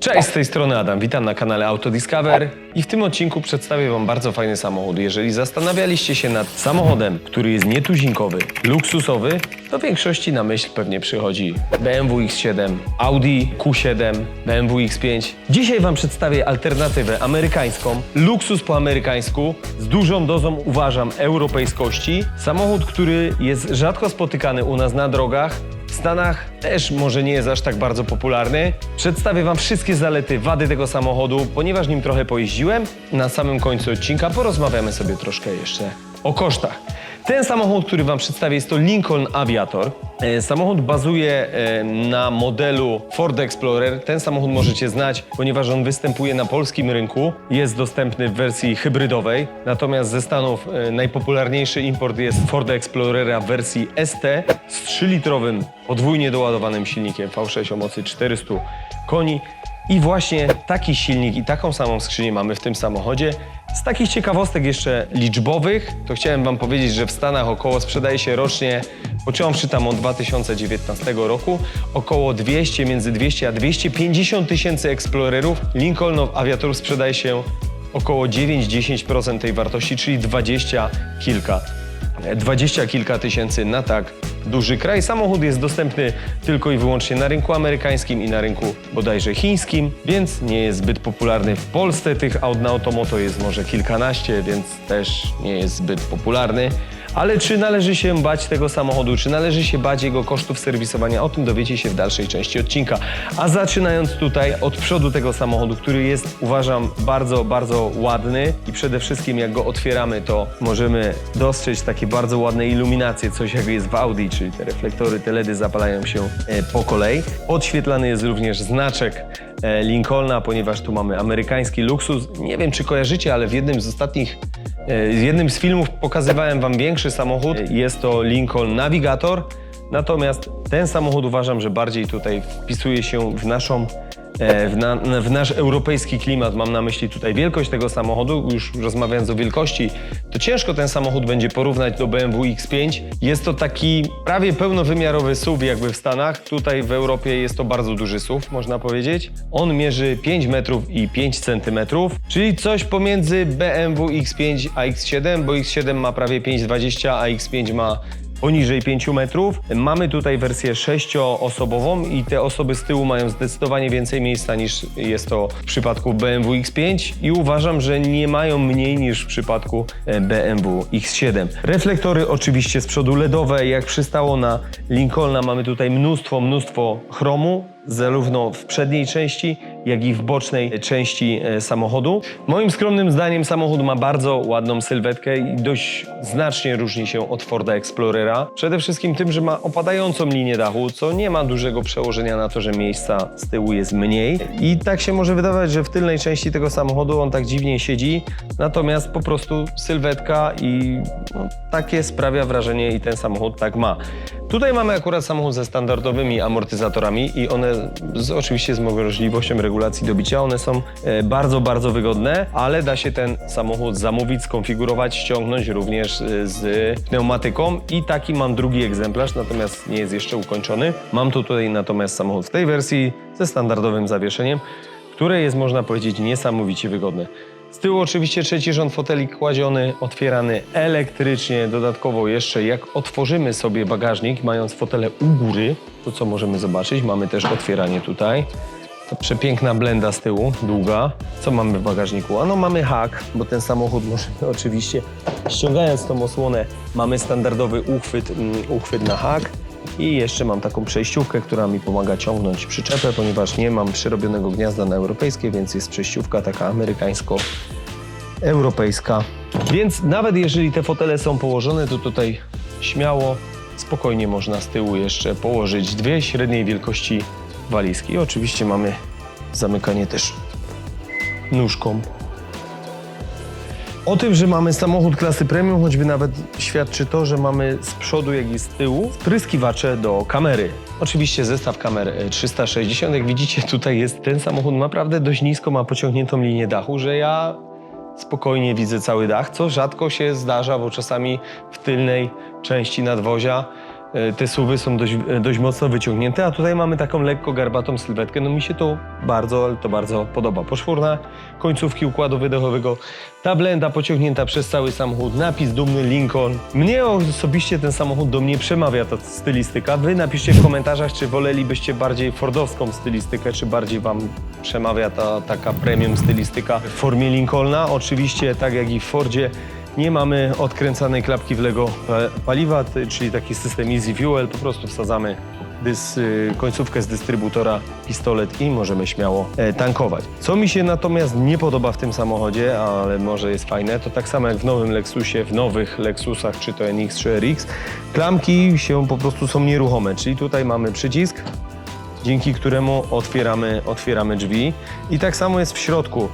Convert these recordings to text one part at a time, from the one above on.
Cześć, z tej strony Adam, witam na kanale Autodiscover i w tym odcinku przedstawię Wam bardzo fajny samochód. Jeżeli zastanawialiście się nad samochodem, który jest nietuzinkowy, luksusowy, to w większości na myśl pewnie przychodzi BMW X7, Audi Q7, BMW X5. Dzisiaj Wam przedstawię alternatywę amerykańską, luksus po amerykańsku, z dużą dozą uważam europejskości. Samochód, który jest rzadko spotykany u nas na drogach, Stanach też może nie jest aż tak bardzo popularny. Przedstawię Wam wszystkie zalety, wady tego samochodu, ponieważ nim trochę pojeździłem. Na samym końcu odcinka porozmawiamy sobie troszkę jeszcze o kosztach. Ten samochód, który Wam przedstawię, jest to Lincoln Aviator. E, Samochód bazuje e, na modelu Ford Explorer. Ten samochód możecie znać, ponieważ on występuje na polskim rynku. Jest dostępny w wersji hybrydowej. Natomiast ze Stanów e, najpopularniejszy import jest Ford Explorera w wersji ST z 3-litrowym podwójnie doładowanym silnikiem V6 o mocy 400 koni. I właśnie taki silnik i taką samą skrzynię mamy w tym samochodzie. Z takich ciekawostek jeszcze liczbowych, to chciałem Wam powiedzieć, że w Stanach około sprzedaje się rocznie, począwszy tam od 2019 roku, około 200, między 200 a 250 tysięcy Explorerów. Lincolnów awiatorów sprzedaje się około 9-10% tej wartości, czyli 20 kilka. 20 kilka tysięcy na tak duży kraj. Samochód jest dostępny tylko i wyłącznie na rynku amerykańskim i na rynku bodajże chińskim, więc nie jest zbyt popularny w Polsce. Tych aut na Automoto jest może kilkanaście, więc też nie jest zbyt popularny. Ale czy należy się bać tego samochodu, czy należy się bać jego kosztów serwisowania, o tym dowiecie się w dalszej części odcinka. A zaczynając tutaj od przodu tego samochodu, który jest uważam bardzo, bardzo ładny i przede wszystkim jak go otwieramy, to możemy dostrzec takie bardzo ładne iluminacje, coś jak jest w Audi, czyli te reflektory, te LEDy zapalają się e, po kolei. Podświetlany jest również znaczek e, Lincolna, ponieważ tu mamy amerykański luksus. Nie wiem, czy kojarzycie, ale w jednym z ostatnich E, W jednym z filmów pokazywałem Wam większy samochód. Jest to Lincoln Navigator. Natomiast ten samochód uważam, że bardziej tutaj wpisuje się w naszą. e, W, na, w nasz europejski klimat, mam na myśli tutaj wielkość tego samochodu, już rozmawiając o wielkości, to ciężko ten samochód będzie porównać do BMW X5. Jest to taki prawie pełnowymiarowy SUV jakby w Stanach, tutaj w Europie jest to bardzo duży SUV, można powiedzieć. On mierzy 5 metrów i 5 centymetrów, czyli coś pomiędzy BMW X5 a X7, bo X7 ma prawie 5,20, a X5 ma poniżej 5 metrów. Mamy tutaj wersję sześcioosobową i te osoby z tyłu mają zdecydowanie więcej miejsca niż jest to w przypadku BMW X5 i uważam, że nie mają mniej niż w przypadku e, BMW X7. Reflektory oczywiście z przodu LEDowe, jak przystało na Lincolna mamy tutaj mnóstwo, mnóstwo chromu, zarówno w przedniej części, jak i w bocznej części e, samochodu. Moim skromnym zdaniem samochód ma bardzo ładną sylwetkę i dość znacznie różni się od Forda Explorera. Przede wszystkim tym, że ma opadającą linię dachu, co nie ma dużego przełożenia na to, że miejsca z tyłu jest mniej. I tak się może wydawać, że w tylnej części tego samochodu on tak dziwnie siedzi, natomiast po prostu sylwetka i no, takie sprawia wrażenie i ten samochód tak ma. Tutaj mamy akurat samochód ze standardowymi amortyzatorami i one z, oczywiście z możliwością regulacji dobicia, one są e, bardzo, bardzo wygodne, ale da się ten samochód zamówić, skonfigurować, ściągnąć również e, z pneumatyką i taki mam drugi egzemplarz, natomiast nie jest jeszcze ukończony. Mam tu tutaj natomiast samochód w tej wersji ze standardowym zawieszeniem, które jest można powiedzieć niesamowicie wygodne. Z tyłu oczywiście trzeci rząd foteli kładziony, otwierany elektrycznie. Dodatkowo jeszcze jak otworzymy sobie bagażnik, mając fotele u góry, to co możemy zobaczyć? Mamy też otwieranie tutaj. To przepiękna blenda z tyłu, długa. Co mamy w bagażniku? Ano mamy hak, bo ten samochód możemy oczywiście, ściągając tą osłonę, mamy standardowy uchwyt, mm, uchwyt na hak. I jeszcze mam taką przejściówkę, która mi pomaga ciągnąć przyczepę, ponieważ nie mam przyrobionego gniazda na europejskie, więc jest przejściówka taka amerykańsko-europejska. Więc nawet jeżeli te fotele są położone, to tutaj śmiało, spokojnie można z tyłu jeszcze położyć dwie średniej wielkości walizki. I oczywiście mamy zamykanie też nóżką. O tym, że mamy samochód klasy premium, choćby nawet świadczy to, że mamy z przodu, jak i z tyłu, spryskiwacze do kamery. Oczywiście zestaw kamer e, 360. Jak widzicie, tutaj jest ten samochód naprawdę dość nisko, ma pociągniętą linię dachu, że ja spokojnie widzę cały dach, co rzadko się zdarza, bo czasami w tylnej części nadwozia e, te suwy są dość, e, dość mocno wyciągnięte, a tutaj mamy taką lekko garbatą sylwetkę. No mi się to bardzo, ale to bardzo podoba. Poszwórna końcówki układu wydechowego, ta blenda pociągnięta przez cały samochód, napis dumny Lincoln. Mnie osobiście ten samochód do mnie przemawia ta stylistyka. Wy napiszcie w komentarzach, czy wolelibyście bardziej fordowską stylistykę, czy bardziej wam przemawia ta taka premium stylistyka w formie Lincolna. Oczywiście, tak jak i w Fordzie, nie mamy odkręcanej klapki w Lego paliwa, czyli taki system Easy Fuel. Po prostu wsadzamy dys, y, końcówkę z dystrybutora, pistolet i możemy śmiało e, tankować. Co mi się natomiast nie podoba w tym samochodzie, ale może jest fajne, to tak samo jak w nowym Lexusie, w nowych Lexusach, czy to NX, czy RX, klamki się po prostu są nieruchome, czyli tutaj mamy przycisk, dzięki któremu otwieramy, otwieramy drzwi. I tak samo jest w środku.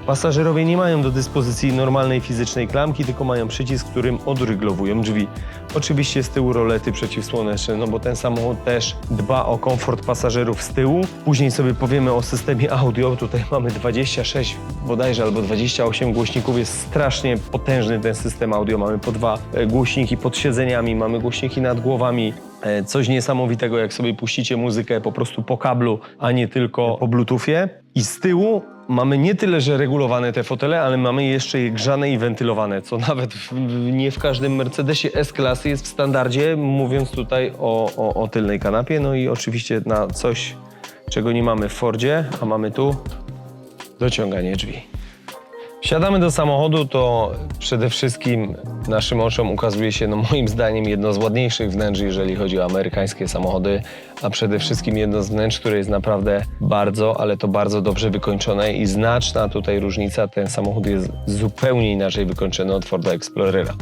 Pasażerowie nie mają do dyspozycji normalnej fizycznej klamki, tylko mają przycisk, którym odryglowują drzwi. Oczywiście z tyłu rolety przeciwsłoneczne, no bo ten samochód też dba o komfort pasażerów z tyłu. Później sobie powiemy o systemie audio. Tutaj mamy 26 bodajże albo 28 głośników. Jest strasznie potężny ten system audio. Mamy po dwa e, głośniki pod siedzeniami, mamy głośniki nad głowami. E, Coś niesamowitego, jak sobie puścicie muzykę po prostu po kablu, a nie tylko po bluetoothie. I z tyłu mamy nie tyle, że regulowane te fotele, ale mamy jeszcze je grzane i wentylowane, co nawet w, nie w każdym Mercedesie S-klasy jest w standardzie, mówiąc tutaj o, o, o tylnej kanapie. No i oczywiście na coś, czego nie mamy w Fordzie, a mamy tu dociąganie drzwi. Wsiadamy do samochodu, to przede wszystkim naszym oczom ukazuje się, no moim zdaniem, jedno z ładniejszych wnętrz, jeżeli chodzi o amerykańskie samochody, a przede wszystkim jedno z wnętrz, które jest naprawdę bardzo, ale to bardzo dobrze wykończone i znaczna tutaj różnica, ten samochód jest zupełnie inaczej wykończony od Forda Explorera.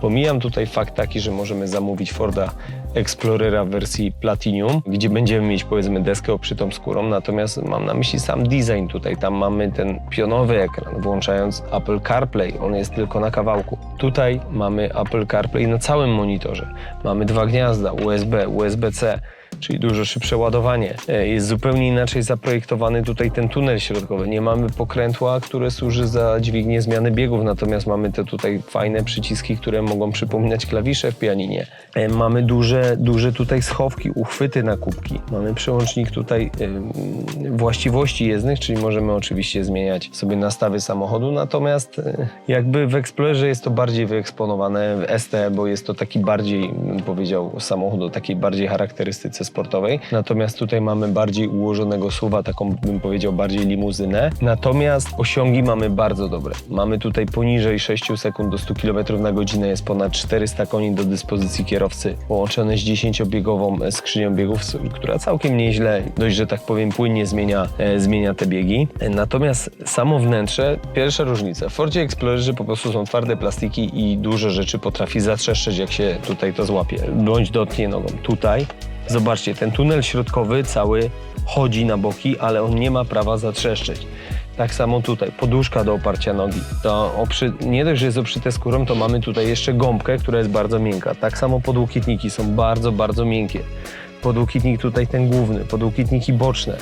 Pomijam tutaj fakt taki, że możemy zamówić Forda Explorera w wersji Platinum, gdzie będziemy mieć powiedzmy deskę obszytą skórą, natomiast mam na myśli sam design tutaj. Tam mamy ten pionowy ekran, włączając Apple CarPlay, on jest tylko na kawałku. Tutaj mamy Apple CarPlay na całym monitorze. Mamy dwa gniazda USB, USB-C, czyli dużo szybsze ładowanie. E, Jest zupełnie inaczej zaprojektowany tutaj ten tunel środkowy. Nie mamy pokrętła, które służy za dźwignię zmiany biegów, natomiast mamy te tutaj fajne przyciski, które mogą przypominać klawisze w pianinie. E, Mamy duże, duże tutaj schowki, uchwyty na kubki. Mamy przełącznik tutaj właściwości jezdnych, czyli możemy oczywiście zmieniać sobie nastawy samochodu, natomiast e, jakby w Explorerze jest to bardziej wyeksponowane w ST, bo jest to taki bardziej, bym powiedział, samochód o takiej bardziej charakterystyce sportowej. Natomiast tutaj mamy bardziej ułożonego suwa, taką bym powiedział bardziej limuzynę. Natomiast osiągi mamy bardzo dobre. Mamy tutaj poniżej 6 sekund do 100 km na godzinę, jest ponad 400 koni do dyspozycji kierowcy, połączone z 10-biegową skrzynią biegów, która całkiem nieźle, dość, że tak powiem, płynnie zmienia, e, zmienia te biegi. E, Natomiast samo wnętrze, pierwsza różnica. W Fordzie Explorerze po prostu są twarde plastiki i dużo rzeczy potrafi zatrzeszczeć, jak się tutaj to złapie, bądź dotknie nogą. Tutaj Zobaczcie, ten tunel środkowy cały chodzi na boki, ale on nie ma prawa zatrzeszczeć. Tak samo tutaj, poduszka do oparcia nogi. To oprzy... Nie dość, że jest obszyte skórą, to mamy tutaj jeszcze gąbkę, która jest bardzo miękka. Tak samo podłokietniki są bardzo, bardzo miękkie. Podłokietnik tutaj ten główny, podłokietniki boczne.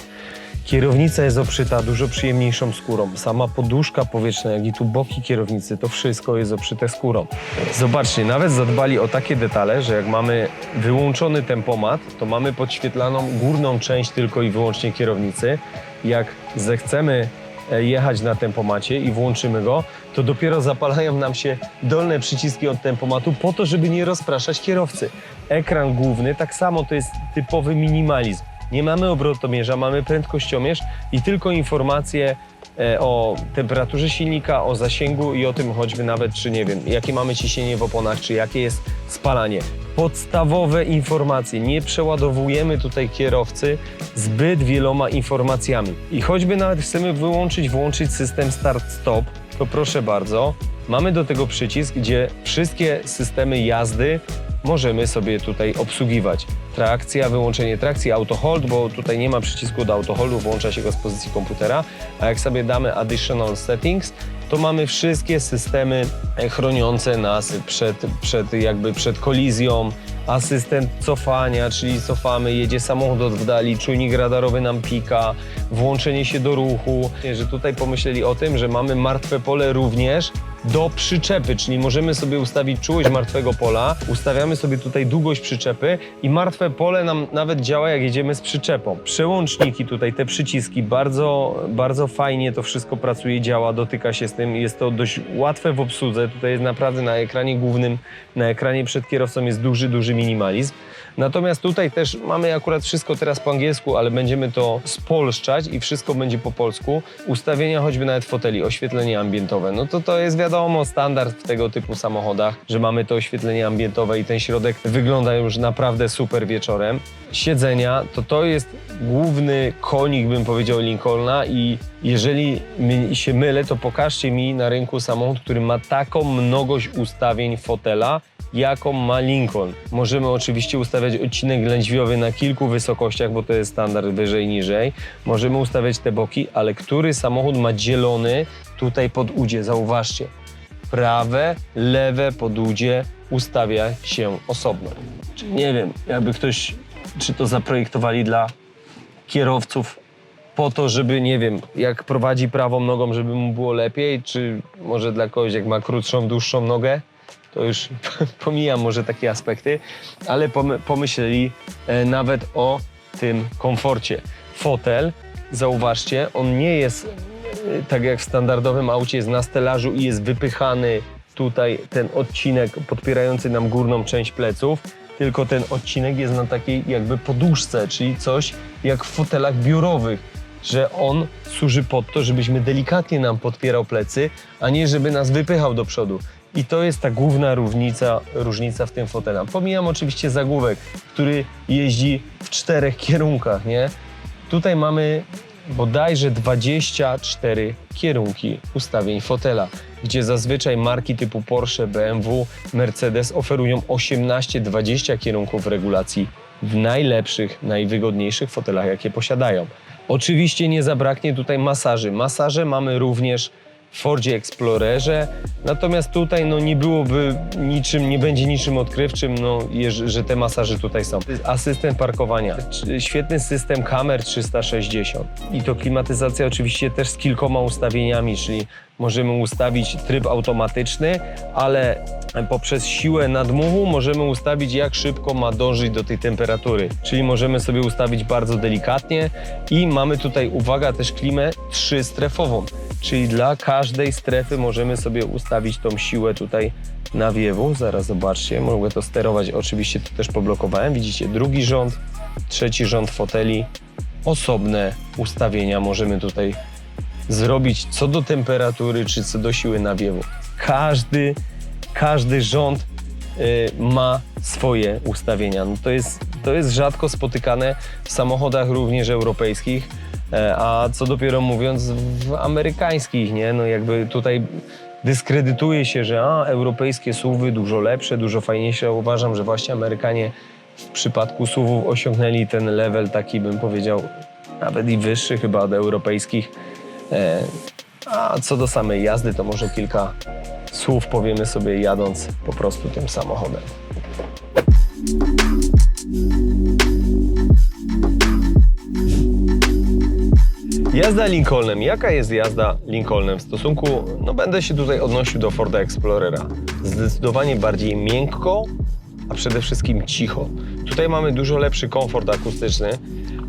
Kierownica jest obszyta dużo przyjemniejszą skórą. Sama poduszka powietrzna, jak i tu boki kierownicy, to wszystko jest obszyte skórą. Zobaczcie, nawet zadbali o takie detale, że jak mamy wyłączony tempomat, to mamy podświetlaną górną część tylko i wyłącznie kierownicy. Jak zechcemy e, jechać na tempomacie i włączymy go, to dopiero zapalają nam się dolne przyciski od tempomatu po to, żeby nie rozpraszać kierowcy. Ekran główny tak samo to jest typowy minimalizm. Nie mamy obrotomierza, mamy prędkościomierz i tylko informacje e, o temperaturze silnika, o zasięgu i o tym choćby nawet, czy nie wiem, jakie mamy ciśnienie w oponach, czy jakie jest spalanie. Podstawowe informacje. Nie przeładowujemy tutaj kierowcy zbyt wieloma informacjami. I choćby nawet chcemy wyłączyć, włączyć system start-stop, to proszę bardzo, mamy do tego przycisk, gdzie wszystkie systemy jazdy możemy sobie tutaj obsługiwać. Trakcja, wyłączenie trakcji, auto hold, bo tutaj nie ma przycisku do auto holdu, włącza się go z pozycji komputera, a jak sobie damy additional settings, to mamy wszystkie systemy e, chroniące nas przed, przed jakby przed kolizją, asystent cofania, czyli cofamy, jedzie samochód w dali, czujnik radarowy nam pika, włączenie się do ruchu, że tutaj pomyśleli o tym, że mamy martwe pole również do przyczepy, czyli możemy sobie ustawić czułość martwego pola, ustawiamy sobie tutaj długość przyczepy i martwe pole nam nawet działa jak jedziemy z przyczepą. Przełączniki tutaj, te przyciski, bardzo, bardzo fajnie to wszystko pracuje, działa, dotyka się z tym, jest to dość łatwe w obsłudze, tutaj jest naprawdę na ekranie głównym, na ekranie przed kierowcą jest duży, duży minimalizm. Natomiast tutaj też mamy akurat wszystko teraz po angielsku, ale będziemy to spolszczać i wszystko będzie po polsku. Ustawienia choćby nawet foteli, oświetlenie ambientowe. No to to jest wiadomo standard w tego typu samochodach, że mamy to oświetlenie ambientowe i ten środek wygląda już naprawdę super wieczorem. Siedzenia to to jest główny konik, bym powiedział, Lincolna i jeżeli się mylę, to pokażcie mi na rynku samochód, który ma taką mnogość ustawień fotela, jaką ma Lincoln. Możemy oczywiście ustawiać odcinek lędźwiowy na kilku wysokościach, bo to jest standard wyżej, niżej. Możemy ustawiać te boki, ale który samochód ma dzielony tutaj podudzie? Zauważcie. Prawe, lewe podudzie ustawia się osobno. Czyli nie wiem, jakby ktoś, czy to zaprojektowali dla kierowców po to, żeby, nie wiem, jak prowadzi prawą nogą, żeby mu było lepiej, czy może dla kogoś, jak ma krótszą, dłuższą nogę, to już pomijam może takie aspekty, ale pomy- pomyśleli e, nawet o tym komforcie. Fotel, zauważcie, on nie jest tak jak w standardowym aucie, jest na stelażu i jest wypychany tutaj ten odcinek podpierający nam górną część pleców, tylko ten odcinek jest na takiej jakby poduszce, czyli coś jak w fotelach biurowych, że on służy pod to, żebyśmy delikatnie nam podpierał plecy, a nie żeby nas wypychał do przodu. I to jest ta główna różnica, różnica w tym fotelu. Pomijam oczywiście zagłówek, który jeździ w czterech kierunkach, nie? Tutaj mamy bodajże 24 kierunki ustawień fotela, gdzie zazwyczaj marki typu Porsche, BMW, Mercedes oferują 18-20 kierunków regulacji w najlepszych, najwygodniejszych fotelach, jakie posiadają. Oczywiście nie zabraknie tutaj masaży. Masaże mamy również Fordzie Explorerze, natomiast tutaj no, nie byłoby niczym, nie będzie niczym odkrywczym, no, że te masaże tutaj są. Asystent parkowania, świetny system kamer 360 i to klimatyzacja oczywiście też z kilkoma ustawieniami, czyli możemy ustawić tryb automatyczny, ale poprzez siłę nadmuchu możemy ustawić jak szybko ma dążyć do tej temperatury, czyli możemy sobie ustawić bardzo delikatnie i mamy tutaj, uwaga, też klimę trzystrefową, czyli dla każdej strefy możemy sobie ustawić tą siłę tutaj nawiewu. Zaraz zobaczcie, mogę to sterować, oczywiście to też poblokowałem. Widzicie, drugi rząd, trzeci rząd foteli, osobne ustawienia możemy tutaj zrobić co do temperatury czy co do siły nawiewu. Każdy, każdy rząd y, ma swoje ustawienia. No to, jest, to jest rzadko spotykane w samochodach również europejskich, e, a co dopiero mówiąc w amerykańskich, nie? No jakby tutaj dyskredytuje się, że a, europejskie suwy dużo lepsze, dużo fajniejsze. Uważam, że właśnie Amerykanie w przypadku suwów osiągnęli ten level taki, bym powiedział, nawet i wyższy chyba od europejskich. E, A co do samej jazdy, to może kilka słów powiemy sobie jadąc po prostu tym samochodem. Jazda Lincolnem. Jaka jest jazda Lincolnem w stosunku, no będę się tutaj odnosił do Forda Explorera. Zdecydowanie bardziej miękko, a przede wszystkim cicho. Tutaj mamy dużo lepszy komfort akustyczny,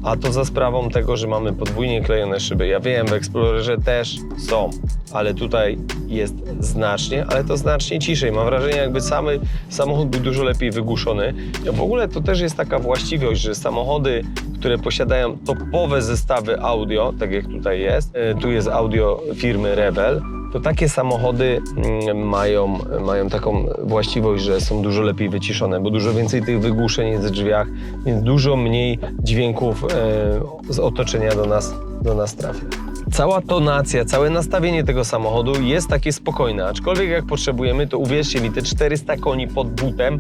a to za sprawą tego, że mamy podwójnie klejone szyby. Ja wiem, w Explorerze też są, ale tutaj jest znacznie, ale to znacznie ciszej. Mam wrażenie, jakby cały samochód był dużo lepiej wygłuszony. W ogóle to też jest taka właściwość, że samochody, które posiadają topowe zestawy audio, tak jak tutaj jest, e, tu jest audio firmy Rebel, to takie samochody mm, mają, mają taką właściwość, że są dużo lepiej wyciszone, bo dużo więcej tych wygłuszeń jest w drzwiach, więc dużo mniej dźwięków e, z otoczenia do nas, do nas trafia. Cała tonacja, całe nastawienie tego samochodu jest takie spokojne, aczkolwiek jak potrzebujemy, to uwierzcie mi, te 400 koni pod butem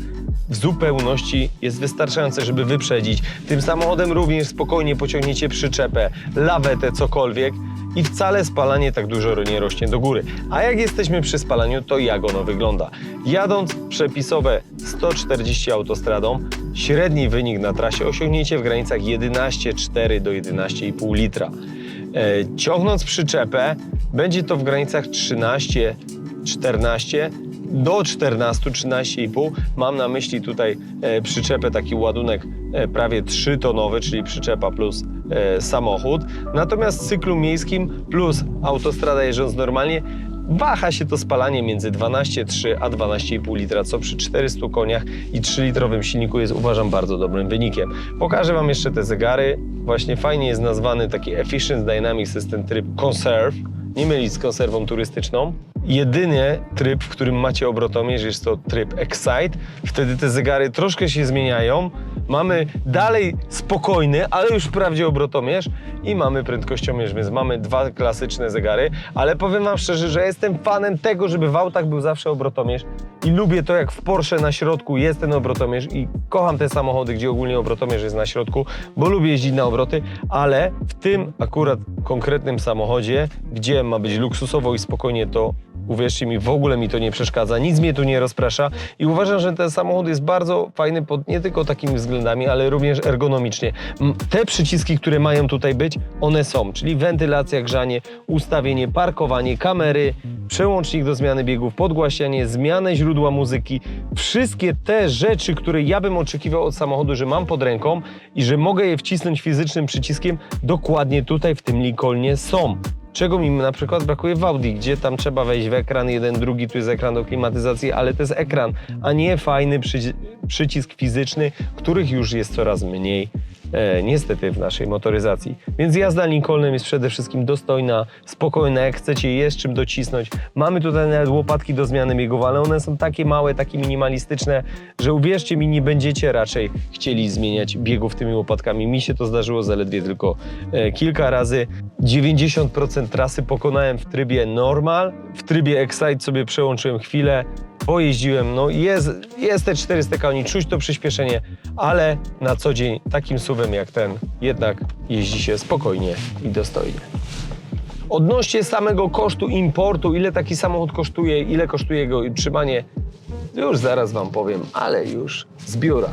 w zupełności jest wystarczające, żeby wyprzedzić. Tym samochodem również spokojnie pociągniecie przyczepę, lawetę, cokolwiek i wcale spalanie tak dużo nie rośnie do góry. A jak jesteśmy przy spalaniu, to jak ono wygląda? Jadąc przepisowe 140 autostradą, średni wynik na trasie osiągniecie w granicach 11,4 do 11,5 litra. E, ciągnąc przyczepę, będzie to w granicach 13 14 do 14, 13,5. Mam na myśli tutaj e, przyczepę, taki ładunek e, prawie 3-tonowy, czyli przyczepa plus samochód. Natomiast w cyklu miejskim plus autostrada jeżdżąc normalnie waha się to spalanie między 12,3 a 12,5 litra, co przy 400 koniach i 3-litrowym silniku jest uważam bardzo dobrym wynikiem. Pokażę Wam jeszcze te zegary. Właśnie fajnie jest nazwany taki Efficient Dynamics System tryb Conserve. Nie mylić z konserwą turystyczną. Jedyny tryb, w którym macie obrotomierz, jest to tryb Excite. Wtedy te zegary troszkę się zmieniają. Mamy dalej spokojny, ale już wprawdzie obrotomierz i mamy prędkościomierz, więc mamy dwa klasyczne zegary. Ale powiem Wam szczerze, że jestem fanem tego, żeby w autach był zawsze obrotomierz i lubię to, jak w Porsche na środku jest ten obrotomierz i kocham te samochody, gdzie ogólnie obrotomierz jest na środku, bo lubię jeździć na obroty, ale w tym akurat konkretnym samochodzie, gdzie ma być luksusowo i spokojnie, to uwierzcie mi, w ogóle mi to nie przeszkadza, nic mnie tu nie rozprasza i uważam, że ten samochód jest bardzo fajny pod nie tylko takimi względami, ale również ergonomicznie. Te przyciski, które mają tutaj być, one są, czyli wentylacja, grzanie, ustawienie, parkowanie, kamery, przełącznik do zmiany biegów, podgłaśnianie, zmianę źródła muzyki. Wszystkie te rzeczy, które ja bym oczekiwał od samochodu, że mam pod ręką i że mogę je wcisnąć fizycznym przyciskiem, dokładnie tutaj w tym Lincolnie są. Czego mi na przykład brakuje w Audi, gdzie tam trzeba wejść w ekran, jeden, drugi, tu jest ekran do klimatyzacji, ale to jest ekran, a nie fajny przyci- przycisk fizyczny, których już jest coraz mniej. E, niestety w naszej motoryzacji. Więc jazda Lincolnem jest przede wszystkim dostojna, spokojna, jak chcecie jest czym docisnąć. Mamy tutaj nawet łopatki do zmiany biegów, ale one są takie małe, takie minimalistyczne, że uwierzcie mi, nie będziecie raczej chcieli zmieniać biegów tymi łopatkami. Mi się to zdarzyło zaledwie tylko e, kilka razy. 90% trasy pokonałem w trybie normal, w trybie excite sobie przełączyłem chwilę, pojeździłem, no jest, jest te 400 koni, czuć to przyspieszenie, ale na co dzień takim suwem jak ten jednak jeździ się spokojnie i dostojnie. Odnośnie samego kosztu importu, ile taki samochód kosztuje, ile kosztuje jego utrzymanie, już zaraz Wam powiem, ale już z biura.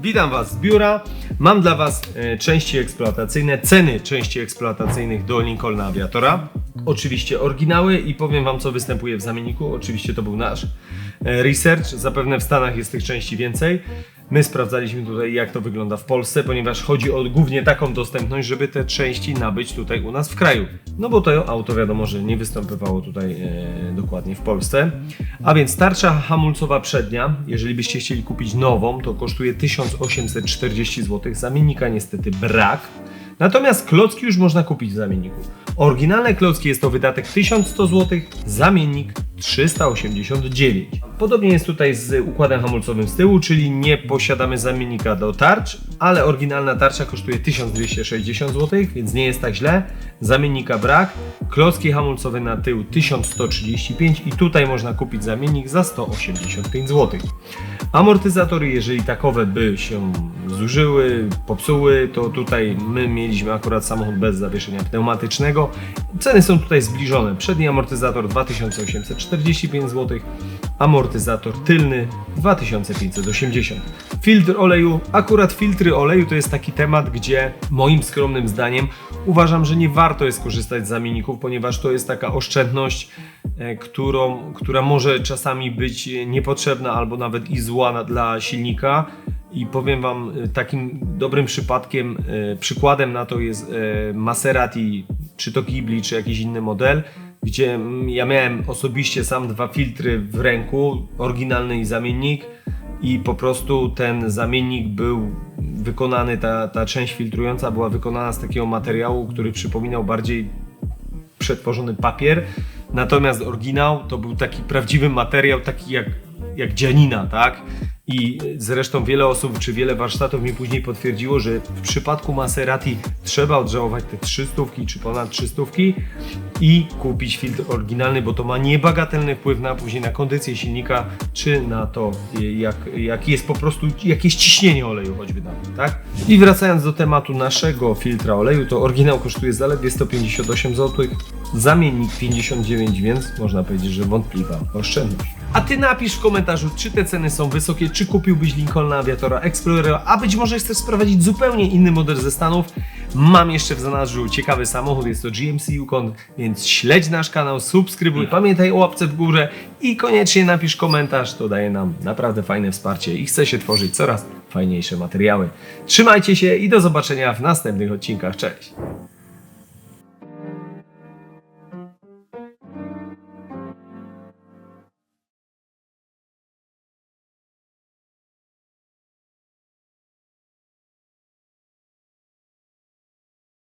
Witam Was z biura. Mam dla Was e, części eksploatacyjne, ceny części eksploatacyjnych do Lincolna Aviatora. Oczywiście oryginały i powiem Wam, co występuje w zamienniku. Oczywiście to był nasz e, research. Zapewne w Stanach jest tych części więcej. My sprawdzaliśmy tutaj, jak to wygląda w Polsce, ponieważ chodzi o głównie taką dostępność, żeby te części nabyć tutaj u nas w kraju. No bo to auto wiadomo, że nie występowało tutaj e, dokładnie w Polsce. A więc tarcza hamulcowa przednia, jeżeli byście chcieli kupić nową, to kosztuje 1840 zł. Zamiennika niestety brak. Natomiast klocki już można kupić w zamienniku. Oryginalne klocki jest to wydatek 1100 zł, zamiennik 389. Podobnie jest tutaj z układem hamulcowym z tyłu, czyli nie posiadamy zamiennika do tarcz, ale oryginalna tarcza kosztuje 1260 zł, więc nie jest tak źle. Zamiennika brak, klocki hamulcowe na tył 1135 i tutaj można kupić zamiennik za 185 zł. Amortyzatory, jeżeli takowe by się zużyły, popsuły, to tutaj my mieliśmy akurat samochód bez zawieszenia pneumatycznego. Ceny są tutaj zbliżone. Przedni amortyzator 2845 zł, amortyzator tylny 2580. Filtr oleju, akurat filtry oleju to jest taki temat, gdzie moim skromnym zdaniem uważam, że nie warto jest korzystać z zamienników, ponieważ to jest taka oszczędność, e, którą, która może czasami być niepotrzebna albo nawet i zła dla silnika. I powiem Wam, e, takim dobrym przypadkiem, e, przykładem na to jest e, Maserati, czy to Ghibli, czy jakiś inny model, gdzie mm, ja miałem osobiście sam dwa filtry w ręku, oryginalny i zamiennik i po prostu ten zamiennik był wykonany, ta, ta część filtrująca była wykonana z takiego materiału, który przypominał bardziej przetworzony papier, natomiast oryginał to był taki prawdziwy materiał, taki jak, jak dzianina, tak? I zresztą wiele osób, czy wiele warsztatów mi później potwierdziło, że w przypadku Maserati trzeba odżałować te 300 czy ponad 300 i kupić filtr oryginalny, bo to ma niebagatelny wpływ na później na kondycję silnika, czy na to, jak, jak jest po prostu, jakie jest ciśnienie oleju choćby nawet, tak? I wracając do tematu naszego filtra oleju, to oryginał kosztuje zaledwie 158 zł, zamiennik 59, więc można powiedzieć, że wątpliwa oszczędność. A ty napisz w komentarzu, czy te ceny są wysokie, czy kupiłbyś Lincolna Aviatora Explorera, a być może chcesz sprowadzić zupełnie inny model ze Stanów. Mam jeszcze w zanadrzu ciekawy samochód, jest to GMC Yukon, więc śledź nasz kanał, subskrybuj, pamiętaj o łapce w górze i koniecznie napisz komentarz, to daje nam naprawdę fajne wsparcie i chce się tworzyć coraz fajniejsze materiały. Trzymajcie się i do zobaczenia w następnych odcinkach. Cześć!